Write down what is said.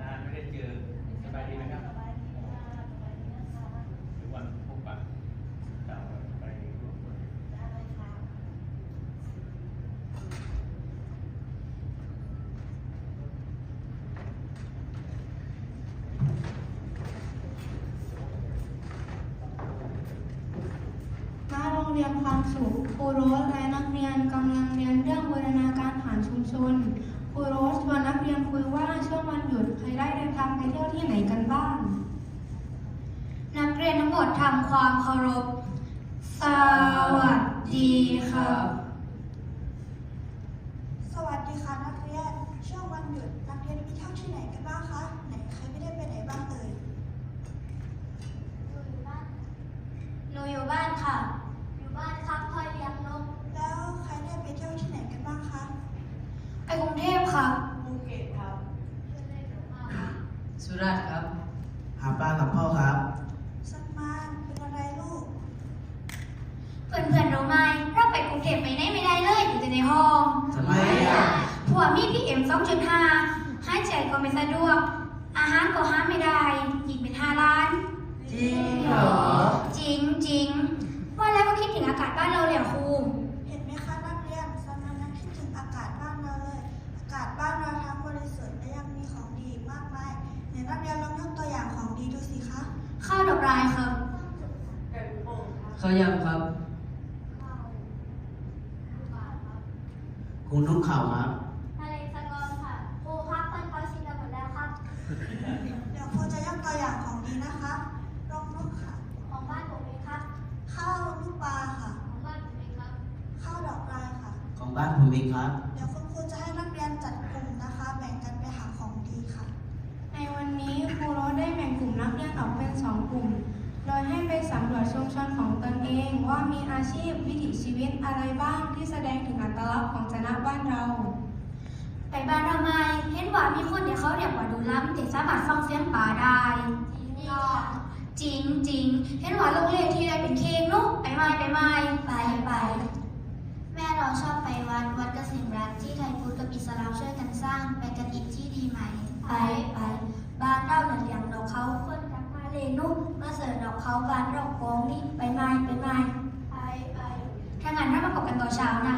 นานไม่ได้เจอสบายดีไหมครับทุกวันพบปะเจ้าไปร่วมกันณโรงเรียนความสุขครูโรสและนักเรียน ได้เดินทางไปเที่ยวที่ไหนกันบ้าง นักเรียนทั้งหมดทำความเคารพ สวัสดีครับสวัสดีค่ะนักเรียน ช่วงวันหยุดนักเรียนไปเที่ยวที่ไหนกันบ้างคะ ไหนใครไม่ได้ไปไหนบ้างเอ่ยหนูอยู่บ้านค่ะ อยู่บ้านครับพ่อเลี้ยงนก แล้วใครได้ไปเที่ยวที่ไหนกันบ้างคะ ไปกรุงเทพครับ ภูเก็ตครับ สุ ราษฎร์ครับ หาป้ากับพ่อครับสักมานเป็นอะไรลูก เพื่อนเพื่อนๆรู้ไหมเราไปกรุงเทพไปไหนไม่ได้เลยอยู่แต่ในห้องทำไมอะผัวมีพีเอ็มสองจุดห้าให้ใจก็ไม่สะดวก อาหารก็หาไม่ได้ ขาวยำครับคุณนุ่งข่าวครับ ทะเลสกอค่ะครูครับเพื่อนเขาชิมกันหมดแล้วครับ เดี๋ยวครูจะยกตัวอย่างของดีนะคะลองลูกค่ะ ของบ้านผมเองครับ ข้าวลูกปลาค่ะ ของบ้านผมเองครับ ข้าวดอกลายค่ะ ของบ้านผมเองครับ เดี๋ยวคุณครูจะให้นักเรียนจัดกลุ่มนะคะ แบ่งกันไปหาของดีค่ะ ในวันนี้ครูโรสได้แบ่งกลุ่มนักเรียนออกเป็นสองกลุ่ม ว่ามีอาชีพวิถีชีวิตอะไรบ้างที่แสดงถึงอัตลักษณ์ของชนะบ้านเรา ไปบ้านเราไหมเห็นว่ามีคนเดี๋ยวเขาเรียกว่าดูล้ำแต่สามารถฟังเสียงป่าได้จริงจริงๆเห็นว่าโรงเรียนที่ได้เป็นเค้กนุ๊กไปไหมไปไหมไปไปแม่เราชอบไปวัดวัดเกษมรัฐที่ไทยพุทธกับอิสลามช่วยกันสร้างไปกันอีกที่ดีไหมไปไปบ้านเราหนังอย่างดอกเขาคนรักมาเลยนุ๊กมาเสิร์ฟดอกเขาบ้านดอกโกงนี่ไป ไหม